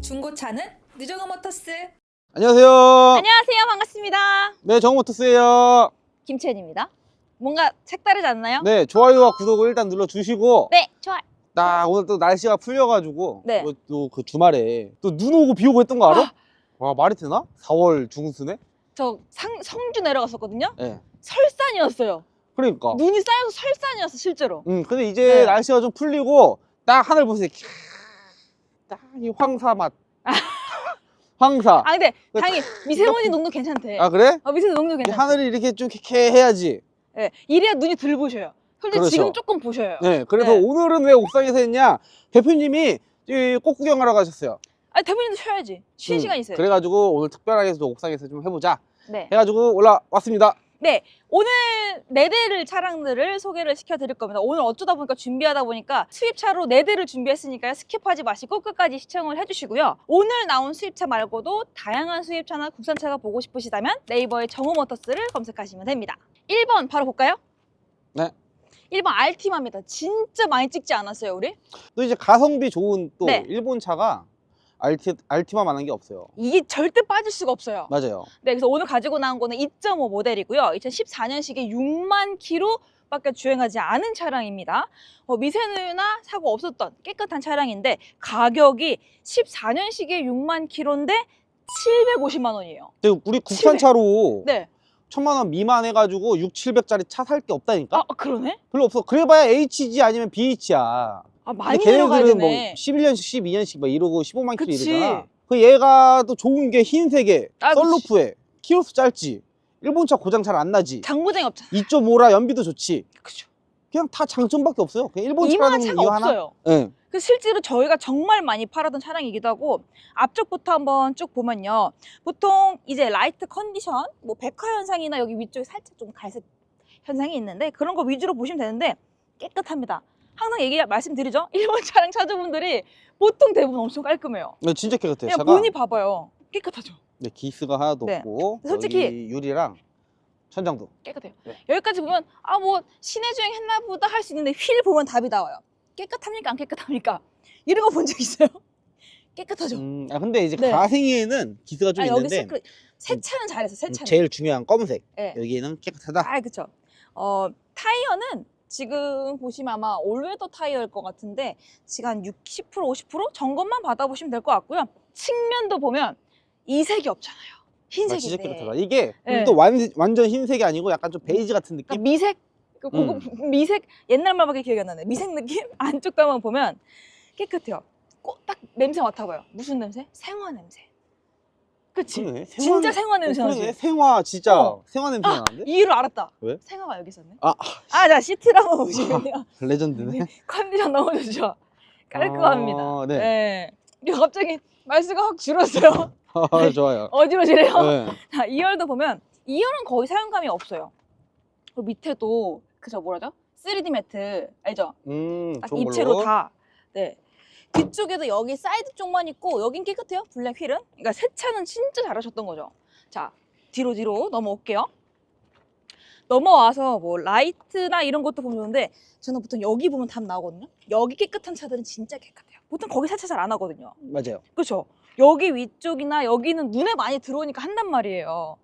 중고차는 느정어 모터스. 안녕하세요. 안녕하세요. 반갑습니다. 네, 정모터스예요. 김채연입니다. 뭔가 색다르지 않나요? 네, 좋아요와 구독을 일단 눌러 주시고, 네, 좋아요. 나 오늘 또 날씨가 풀려가지고, 네. 또 그 주말에 또 눈 오고 비 오고 했던 거 알아? 와, 말이 되나? 4월 중순에? 저 상, 성주 내려갔었거든요. 네. 설산이었어요. 그러니까. 눈이 쌓여서 설산이었어, 실제로. 음, 근데 이제 네. 날씨가 좀 풀리고, 딱 하늘 보세요. 딱 이 황사 맛. 황사. 아, 근데 다행히 미세먼지 농도 괜찮대. 아, 그래? 어, 미세먼지 농도 이 괜찮대. 하늘이 이렇게 좀 쾌쾌해야지. 네, 이래야 눈이 덜 보셔요. 솔직히 그렇죠. 지금 조금 보셔요. 네, 그래서 네. 오늘은 왜 옥상에서 했냐? 대표님이 이 꽃 구경하러 가셨어요. 아, 대본님도 쉬어야지. 쉬는 음, 시간 있어요. 그래가지고 오늘 특별하게 좀 옥상에서 좀 해보자. 네. 해가지고 올라왔습니다. 네, 오늘 네 대를 차량들을 소개를 시켜드릴 겁니다. 오늘 어쩌다 보니까 준비하다 보니까 수입차로 네 대를 준비했으니까요. 스킵하지 마시고 끝까지 시청을 해주시고요. 오늘 나온 수입차 말고도 다양한 수입차나 국산차가 보고 싶으시다면 네이버에 정호모터스를 검색하시면 됩니다. 1번 바로 볼까요? 네. 1번 알티마입니다. 진짜 많이 찍지 않았어요, 우리? 또 이제 가성비 좋은 또 네. 일본 차가 알티, 알티마만한 게 없어요. 이게 절대 빠질 수가 없어요. 맞아요. 네, 그래서 오늘 가지고 나온 거는 2.5 모델이고요. 2014년식에 6만 킬로밖에 주행하지 않은 차량입니다. 어, 미세누유나 사고 없었던 깨끗한 차량인데 가격이 14년식에 6만 킬로인데 750만 원이에요. 근데 우리 국산차로 네. 천만 원 미만 해가지고 6, 700짜리 차 살 게 없다니까? 아, 그러네? 별로 없어. 그래봐야 HG 아니면 BH야. 아, 많이 근데 내려가야 걔네들은 뭐 되네. 11년씩, 12년씩 막 이러고 15만 킬로 그치. 이러잖아. 그 얘가 또 좋은 게 흰색에 아. 썰루프에 키로수 짧지. 일본 차 고장 잘 안 나지. 장고장이 없잖아. 2.5라 연비도 좋지. 그죠. 그냥 다 장점밖에 없어요. 그냥 일본 이만한 차라는 차가 하나. 없어요. 네. 그 실제로 저희가 정말 많이 팔았던 차량이기도 하고 앞쪽부터 한번 쭉 보면요. 보통 이제 라이트 컨디션, 뭐 백화 현상이나 여기 위쪽에 살짝 좀 갈색 현상이 있는데 그런 거 위주로 보시면 되는데 깨끗합니다. 항상 얘기 말씀드리죠. 일본 차량 차주분들이 보통 대부분 엄청 깔끔해요. 네, 진짜 깨끗해요. 그냥 차가. 문이 봐봐요. 깨끗하죠. 네, 기스가 하나도 네. 없고 솔직히- 여기 유리랑 천장도 깨끗해요. 네. 여기까지 보면 아 뭐 시내 주행 했나 보다 할 수 있는데 휠 보면 답이 나와요. 깨끗합니까 안 깨끗합니까? 이런 거 본 적 있어요? 깨끗하죠. 음, 아 근데 이제 네. 가생이에는 기스가 좀 아 여기 있는데 스크린 새 차는 잘했어 새 음, 차는 제일 중요한 검은색 네. 여기는 깨끗하다. 아 그쵸 어 타이어는 지금 보시면 아마 올웨더 타이어일 것 같은데 지금 한 60% 50% 점검만 받아보시면 될 것 같고요. 측면도 보면 이색이 없잖아요. 아, 흰색인데. 깨끗하다. 이게 네. 또 완, 완전 흰색이 아니고 약간 좀 베이지 같은 느낌? 그러니까 미색 그 고급 미색 옛날 말밖에 기억이 안 나네. 미색 느낌? 안쪽도 한번 보면 깨끗해요. 꼭 딱 냄새 맡아봐요. 무슨 냄새? 생화 냄새 그치 그러네. 진짜 생화 냄새 어, 나지 그러네. 생화 진짜 어. 생화 냄새 아, 나는데? 이유를 알았다. 왜? 생화가 여기 있었네. 아, 아, 자, 시트를 한번 보시면요. 레전드네. 컨디션 너무 좋죠. 깔끔합니다. 아, 네. 네. 이거 갑자기 말수가 확 줄었어요. 아, 좋아요. 어지러지래요. 네. 자, 2열도 보면 2열은 거의 사용감이 없어요. 그리고 밑에도 그저 뭐라죠? 3D 매트 알죠? 음, 딱 좋은 입체로 걸로. 다. 네. 뒤쪽에도 여기 사이드 쪽만 있고 여긴 깨끗해요. 블랙 휠은. 그러니까 새 차는 진짜 잘하셨던 거죠. 자, 뒤로 뒤로 넘어올게요. 넘어와서 뭐 라이트나 이런 것도 보면 좋은데 저는 보통 여기 보면 답 나오거든요. 여기 깨끗한 차들은 진짜 깨끗해요. 보통 거기 세차 잘 안 하거든요. 맞아요. 그렇죠? 여기 위쪽이나 여기는 눈에 많이 들어오니까 한단 말이에요.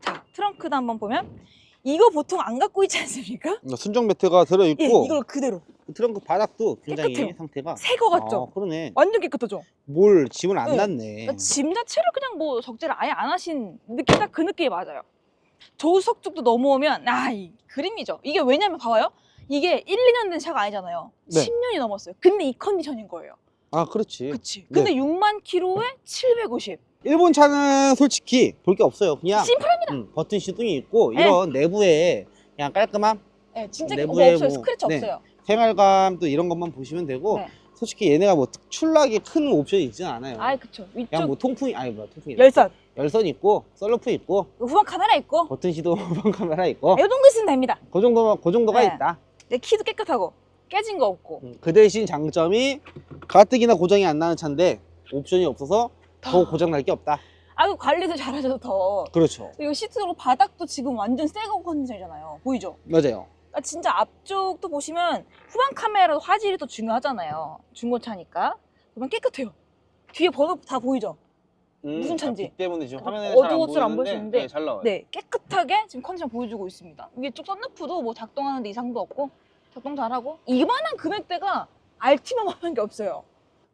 자, 트렁크도 한번 보면 이거 보통 안 갖고 있지 않습니까? 순정 매트가 들어 예, 있고 이걸 그대로 트렁크 바닥도 굉장히 깨끗해요. 상태가 새 거 같죠? 아, 그러네. 완전 깨끗하죠? 뭘 짐을 안 네. 났네. 그러니까 짐 자체를 그냥 뭐 적재를 아예 안 하신 느낌 딱 그 느낌이 맞아요. 조수석 쪽도 넘어오면 아, 이 그림이죠. 이게 왜냐면 봐봐요. 이게 1, 2년 된 차가 아니잖아요. 네. 10년이 넘었어요. 근데 이 컨디션인 거예요. 아, 그렇지. 그치? 네. 근데 6만 킬로에 750. 일본 차는 솔직히 볼 게 없어요. 그냥 심플합니다. 음, 버튼 시동이 있고 네. 이런 내부에 그냥 깔끔함, 네, 진짜 내부에 뭐 없어요. 뭐- 스크래치 네. 없어요. 생활감도 이런 것만 보시면 되고 네. 솔직히 얘네가 뭐 특출나게 큰 옵션이 있지는 않아요. 아이 그쵸. 위쪽 그냥 뭐 통풍이 아니 뭐야 통풍이 열선, 열선 있고 썰루프 있고 후방 카메라 있고 버튼 시동 후방 카메라 있고 이 정도 있으면 됩니다. 그 정도 그 정도가 네. 있다. 내 키도 깨끗하고 깨진 거 없고 음, 그 대신 장점이 가뜩이나 고장이 안 나는 차인데 옵션이 없어서 더 고장 날 게 없다. 아, 그 관리도 잘하셔서 더. 그렇죠. 이거 시트로 바닥도 지금 완전 새거 컨디션이잖아요. 보이죠? 맞아요. 아, 진짜 앞쪽도 보시면 후방 카메라 화질이 또 중요하잖아요. 중고차니까. 보면 깨끗해요. 뒤에 번호 다 보이죠? 음, 무슨 차인지. 아, 빛 때문에 지금 화면에 어두워서 안안 보이시는데, 네, 잘 나와요. 네, 깨끗하게 지금 컨디션 보여주고 있습니다. 이게 쭉 썬루프도 뭐 작동하는데 이상도 없고 작동 잘하고 이만한 금액대가 알티만 하는 게 없어요.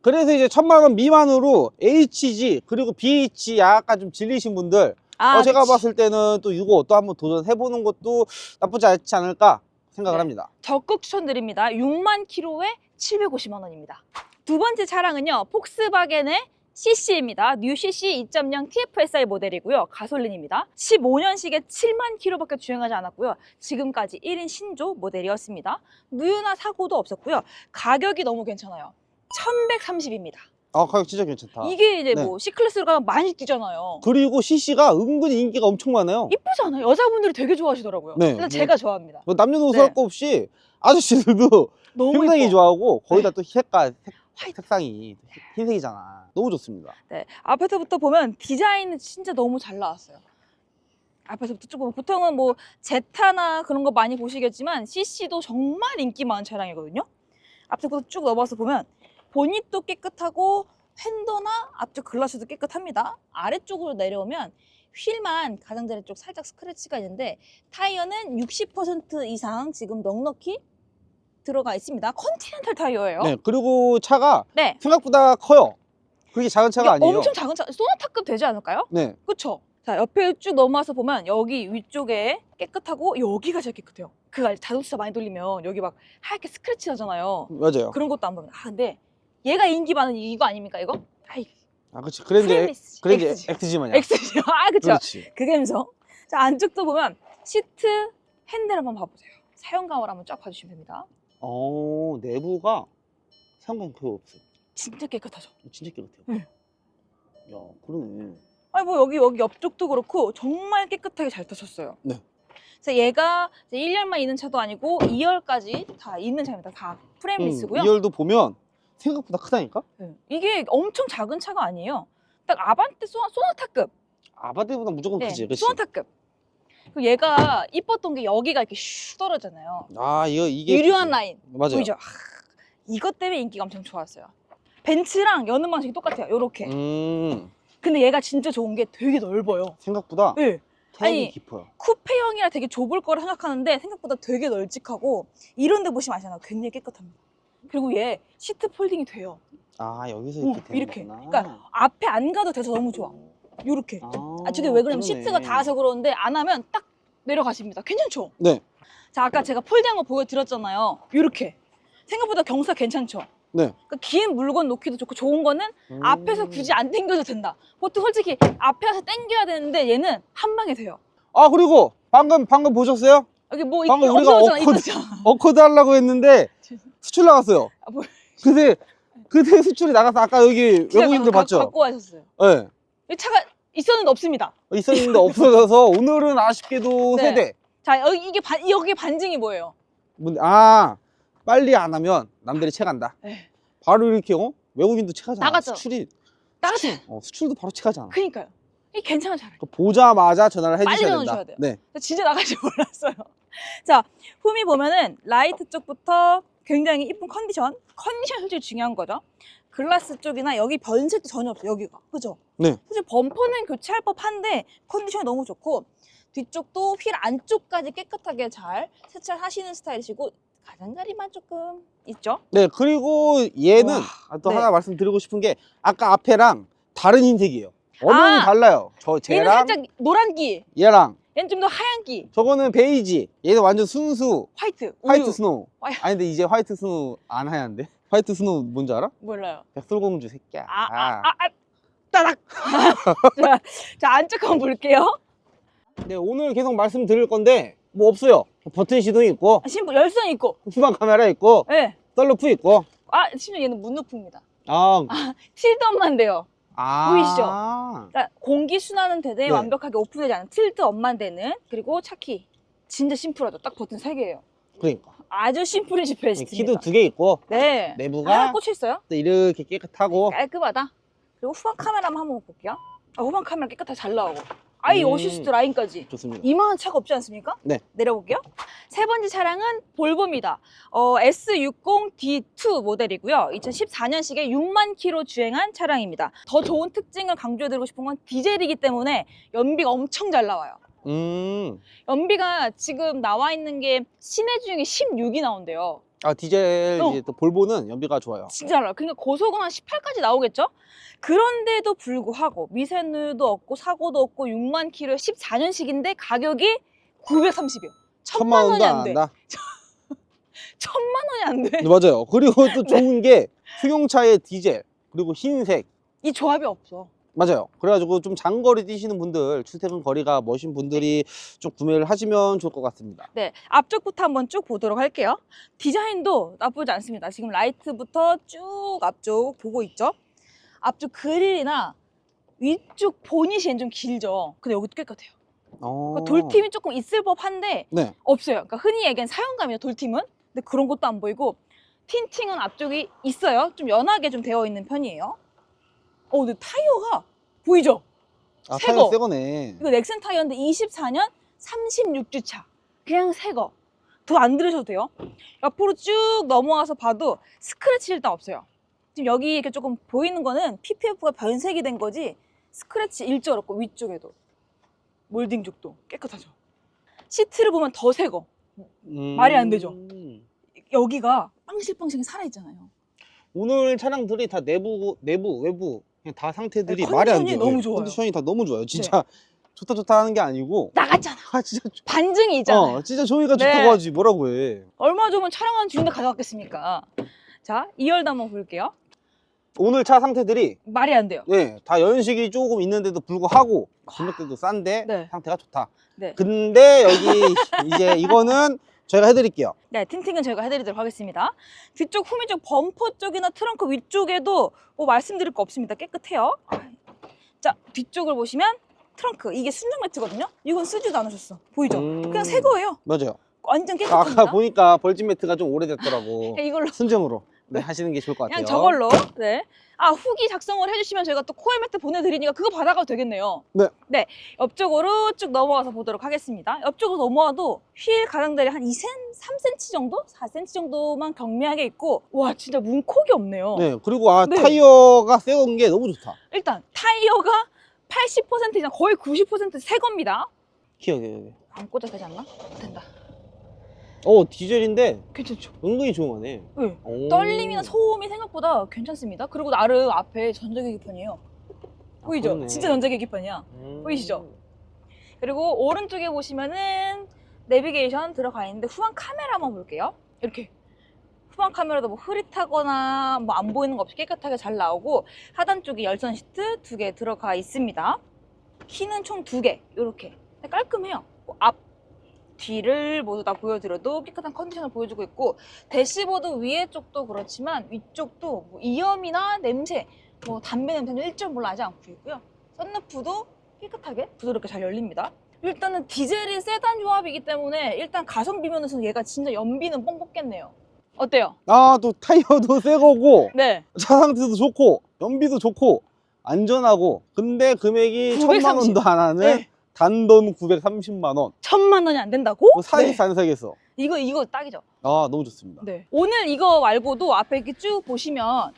그래서 이제 천만 원 미만으로 HG 그리고 BH 약간 좀 질리신 분들 아, 어, 제가 그치. 봤을 때는 또 이거 또 한번 도전해보는 것도 나쁘지 않지 않을까 생각을 네. 합니다. 적극 추천드립니다. 6만 킬로에 750만 원입니다. 두 번째 차량은요. 폭스바겐의 CC입니다. 뉴 CC 2.0 TFSI 모델이고요. 가솔린입니다. 15년식에 7만 킬로밖에 주행하지 않았고요. 지금까지 1인 신조 모델이었습니다. 무유나 사고도 없었고요. 가격이 너무 괜찮아요. 1130입니다. 아 가격 진짜 괜찮다. 이게 이제 네. 뭐 C클래스가 많이 뛰잖아요. 그리고 CC가 은근히 인기가 엄청 많아요. 이쁘지 않아요? 여자분들이 되게 좋아하시더라고요. 네. 일단 제가 좋아합니다. 뭐 남녀노소 네. 할 거 없이 아저씨들도 너무 굉장히 이뻐. 좋아하고 거의 다 또 색깔 색, 화이트. 색상이 흰색이잖아. 너무 좋습니다. 네, 앞에서부터 보면 디자인은 진짜 너무 잘 나왔어요. 앞에서부터 쭉 보면 보통은 뭐 제타나 그런 거 많이 보시겠지만 CC도 정말 인기 많은 차량이거든요. 앞에서부터 쭉 넘어서 보면 보닛도 깨끗하고 휀더나 앞쪽 글라스도 깨끗합니다. 아래쪽으로 내려오면 휠만 가장자리 쪽 살짝 스크래치가 있는데 타이어는 60% 이상 지금 넉넉히 들어가 있습니다. 컨티넨탈 타이어예요. 네. 그리고 차가 네. 생각보다 커요. 그렇게 작은 차가 아니에요. 엄청 작은 차, 소나타급 되지 않을까요? 네. 그쵸? 자, 옆에 쭉 넘어와서 보면 여기 위쪽에 깨끗하고 여기가 제일 깨끗해요. 그 알- 자동차 많이 돌리면 여기 막 하얗게 스크래치 나잖아요. 맞아요. 그런 것도 안 보면. 아, 근데 얘가 인기 많은 이거 아닙니까, 이거? 아이, 아, 그렇지. 그랜저 프레미스. 그랜저 엑스지. 엑스지만요. 엑스죠. 아, 그쵸. 그렇지. 그 감성. 자, 안쪽도 보면 시트 핸들 한번 봐보세요. 사용감을 한번 쫙 봐주시면 됩니다. 어, 내부가 상관 그거 없어. 진짜 깨끗하죠. 진짜 깨끗해요. 네. 야, 그러네. 아니 뭐 여기 여기 옆쪽도 그렇고 정말 깨끗하게 잘 타셨어요. 네. 그래서 얘가 이제 1년만 있는 차도 아니고 2열까지 다 있는 차입니다. 다 프레임리스고요. 음, 2열도 보면 생각보다 크다니까? 네. 이게 엄청 작은 차가 아니에요. 딱 아반떼 소나, 소나타급. 아바떼보다 무조건 네, 크지. 그치? 소나타급. 그리고 얘가 이뻤던 게 여기가 이렇게 슉 떨어잖아요. 아, 이거 이게 유려한 라인 맞아요. 보이죠? 하, 이것 때문에 인기가 엄청 좋았어요. 벤츠랑 여는 방식이 똑같아요. 요렇게. 음, 근데 얘가 진짜 좋은 게 되게 넓어요. 생각보다 네. 태양이 아니, 깊어요. 쿠페형이라 되게 좁을 거라 생각하는데 생각보다 되게 널찍하고 이런 데 보시면 아시잖아요. 굉장히 깨끗합니다. 그리고 얘 시트 폴딩이 돼요. 아, 여기서 어, 이렇게 되는 이렇게. 거구나. 그러니까 앞에 안 가도 돼서 너무 좋아. 요렇게. 아, 아, 저게 왜 그러냐면 그러네. 시트가 닿아서 그러는데 안 하면 딱 내려가십니다. 괜찮죠? 네. 자, 아까 제가 폴딩한 거 보여드렸잖아요. 요렇게. 생각보다 경사 괜찮죠? 네. 그러니까 긴 물건 놓기도 좋고 좋은 거는 음. 앞에서 굳이 안 당겨도 된다. 보통 솔직히 앞에 와서 당겨야 되는데 얘는 한 방에 돼요. 아, 그리고 방금 방금 보셨어요? 여기 뭐 방금 우리가 없어졌잖아, 있었잖아. 어코드 하려고 했는데 수출 나갔어요. 아, 뭐- 그때 그때 수출이 나가서 아까 여기 외국인들 가- 봤죠? 갖고 가셨어요. 네. 이 차가 있었는데 없습니다. 있었는데 없어져서 오늘은 아쉽게도 네. 세대. 자, 여기 이게 반, 여기 반증이 뭐예요? 뭔데? 아 빨리 안 하면 남들이 채간다. 네. 바로 이렇게 어? 외국인도 채가잖아. 나가죠. 수출이 나가세요. 어, 수출도 바로 채가잖아. 그니까요. 이게 괜찮은 차량. 그 보자마자 전화를 빨리 해주셔야 전화주셔야 된다. 돼요. 네. 진짜 나갈지 몰랐어요. 자, 홈이 보면은 라이트 쪽부터 굉장히 이쁜 컨디션. 컨디션 솔직히 중요한 거죠. 글라스 쪽이나 여기 변색도 전혀 없어요. 여기가. 그죠? 네. 사실 범퍼는 교체할 법한데 컨디션이 너무 좋고 뒤쪽도 휠 안쪽까지 깨끗하게 잘 세차하시는 스타일이시고 가장자리만 조금 있죠? 네 그리고 얘는 와, 아, 또 네. 하나 말씀드리고 싶은 게 아까 앞에랑 다른 흰색이에요. 언어는 아, 달라요. 저 얘는 쟤랑 살짝 노란기, 얘랑 얘는 좀 더 하얀기, 저거는 베이지. 얘는 완전 순수 화이트, 화이트 우유. 스노우. 와이. 아니 근데 이제 화이트 스노우 안 하얀데? 화이트 스노우 뭔지 알아? 몰라요. 백설공주 새끼야. 아, 아, 아, 아, 따닥. 자, 자, 안쪽 한번 볼게요. 네 오늘 계속 말씀드릴 건데 뭐 없어요. 버튼 시동이 있고 심부 열선 있고, 후방 카메라 있고 예. 네. 썰루프 있고. 아, 심지어 얘는 문루프입니다. 아, 틸트업만 돼요. 아 보이시죠? 그러니까 공기 순환은 되되 네. 완벽하게 오픈되지 않은 틸트업만 되는 그리고 차키 진짜 심플하죠. 딱 버튼 3개예요. 그러니까 아주 심플이지 베스트입니다. 키도 두 개 있고 네. 내부가 꽂혀 있어요. 또 이렇게 깨끗하고 깔끔하다. 그리고 후방 카메라 한번 볼게요. 아, 후방 카메라 깨끗하게 잘 나오고. 아이 음. 어시스트 라인까지. 좋습니다. 이만한 차가 없지 않습니까? 네. 내려볼게요. 세 번째 차량은 볼보입니다. 어, S60D2 모델이고요. 2014년식에 6만 킬로 주행한 차량입니다. 더 좋은 특징을 강조해드리고 싶은 건 디젤이기 때문에 연비가 엄청 잘 나와요. 음. 연비가 지금 나와 있는 게 시내 주행이 16이 나온대요. 아 디젤 어. 이제 또 볼보는 연비가 좋아요. 진짜 잘 나와요. 그러니까 고속은 한 18까지 나오겠죠? 그런데도 불구하고 미세누도 없고 사고도 없고 6만 킬로에 14년식인데 가격이 930이요. 천만 원이 안 돼. 한다. 천만 원이 안 돼. 네, 맞아요. 그리고 또 좋은 게 승용차의 디젤 그리고 흰색 이 조합이 없어. 맞아요. 그래가지고 좀 장거리 뛰시는 분들 출퇴근 거리가 머신 분들이 좀 구매를 하시면 좋을 것 같습니다. 네, 앞쪽부터 한번 쭉 보도록 할게요. 디자인도 나쁘지 않습니다. 지금 라이트부터 쭉 앞쪽 보고 있죠? 앞쪽 그릴이나 위쪽 보닛이 좀 길죠? 근데 여기도 깨끗해요. 어. 그러니까 돌팀이 조금 있을 법한데 네. 없어요. 그러니까 흔히 얘기하는 사용감이에요, 돌팀은. 근데 그런 것도 안 보이고 틴팅은 앞쪽이 있어요. 좀 연하게 좀 되어 있는 편이에요. 어, 근데 타이어가 보이죠? 아새 거. 타이어 새 거네. 이거 넥슨 타이어인데 24년 36주차. 그냥 새 거. 더 안 들으셔도 돼요. 옆으로 쭉 넘어와서 봐도 스크래치 일단 없어요. 지금 여기 이렇게 조금 보이는 거는 PPF가 변색이 된 거지 스크래치 일절 없고 위쪽에도 몰딩 쪽도 깨끗하죠. 시트를 보면 더 새 거. 음. 말이 안 되죠? 여기가 빵실빵실 살아있잖아요. 오늘 차량들이 다 내부 내부 외부 그냥 다 상태들이 네, 말이 안 컨디션이 돼요. 너무 네, 좋아요. 네. 컨디션이 다 너무 좋아요. 진짜 좋다 좋다 하는 게 아니고 나갔잖아. 아 진짜 좋- 반증이 있잖아요. 어 진짜 좋으니까 네. 좋다고 하지 뭐라고 해. 얼마 주면 촬영하는 주인데 가져갔겠습니까? 자, 2열도 한번 볼게요. 오늘 차 상태들이 말이 안 돼요. 네, 다 연식이 조금 있는데도 불구하고 금액대도 싼데 네. 상태가 좋다. 네. 근데 여기 이제 이거는 저희가 해드릴게요. 네, 틴팅은 저희가 해드리도록 하겠습니다. 뒤쪽 후미 쪽 범퍼 쪽이나 트렁크 위쪽에도 뭐 말씀드릴 거 없습니다. 깨끗해요. 자, 뒤쪽을 보시면 트렁크 이게 순정 매트거든요. 이건 쓰지도 않으셨어. 보이죠? 음. 그냥 새 거예요. 맞아요. 완전 아, 깨끗합니다. 아까 보니까 벌집 매트가 좀 오래됐더라고. 이걸로 순정으로 네, 하시는 게 좋을 것 같아요. 그냥 저걸로. 네. 아 후기 작성을 해주시면 저희가 또 코엘 매트 보내드리니까 그거 받아가도 되겠네요. 네. 네. 옆쪽으로 쭉 넘어가서 보도록 하겠습니다. 옆쪽으로 넘어와도 휠 가장자리 한 2cm, 3cm 정도, 4cm 정도만 경미하게 있고 와 진짜 문콕이 없네요. 네, 그리고 아 네. 타이어가 새거인 게 너무 좋다. 일단 타이어가 80% 이상 거의 90%새 겁니다. 기억해. 기억해. 안 꽂아 되지 않나? 된다. 어 디젤인데 괜찮죠? 은근히 조용하네. 네. 오. 떨림이나 소음이 생각보다 괜찮습니다. 그리고 나름 앞에 전자기 계기판이에요. 보이죠? 그러네. 진짜 전자기 계기판이야. 음. 보이시죠? 그리고 오른쪽에 보시면은 내비게이션 들어가 있는데 후방 카메라 한번 볼게요. 이렇게 후방 카메라도 뭐 흐릿하거나 뭐 안 보이는 거 없이 깨끗하게 잘 나오고 하단 쪽에 열선 시트 두 개 들어가 있습니다. 키는 총 두 개 이렇게 깔끔해요. 뭐앞 뒤를 모두 다 보여드려도 깨끗한 컨디션을 보여주고 있고 대시보드 위에 쪽도 그렇지만 위쪽도 뭐 이염이나 냄새, 뭐 담배 냄새는 일절 몰라 나지 않고 있고요. 썬루프도 깨끗하게 부드럽게 잘 열립니다. 일단은 디젤이 세단 조합이기 때문에 일단 가성비 면에서는 얘가 진짜 연비는 뻥 뽑겠네요. 어때요? 아 또 타이어도 새 거고 네. 차 상태도 좋고 연비도 좋고 안전하고 근데 금액이 930. 천만 원도 안 하는 네. 단돈 단돈 930만 원. 천만 원이 안 된다고? 뭐 사기 네. 싼 사겠어. 이거 이거 딱이죠. 아 너무 좋습니다. 네. 오늘 이거 말고도 앞에 이렇게 쭉 보시면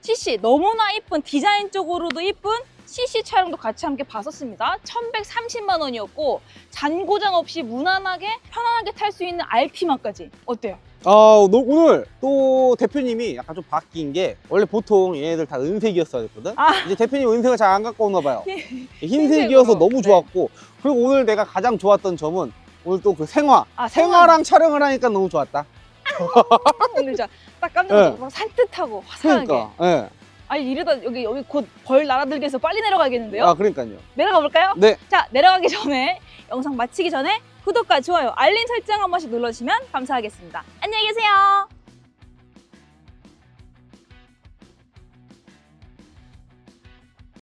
CC 너무나 이쁜 디자인 쪽으로도 이쁜 CC 차량도 같이 함께 봤었습니다. 1130만 원이었고 잔고장 없이 무난하게 편안하게 탈 수 있는 알티마까지 어때요? 아 너- 오늘 또 대표님이 약간 좀 바뀐 게 원래 보통 얘네들 다 은색이었어야 됐거든. 아. 이제 대표님 은색을 잘 안 갖고 오나 봐요. 흰색이어서 너무 네. 좋았고 그리고 오늘 내가 가장 좋았던 점은 오늘 또 그 생화 아, 생화랑 촬영을 하니까 너무 좋았다. 오늘 진짜 딱 깜짝 놀랐어. 막 산뜻하고 화사하게. 그러니까. 예. 아니 이러다 여기 여기 곧 벌 날아들게 해서 빨리 내려가겠는데요? 아 그러니까요. 내려가 볼까요? 네. 자, 내려가기 전에 영상 마치기 전에 구독과 좋아요, 알림 설정 한 번씩 눌러주시면 감사하겠습니다. 안녕히 계세요.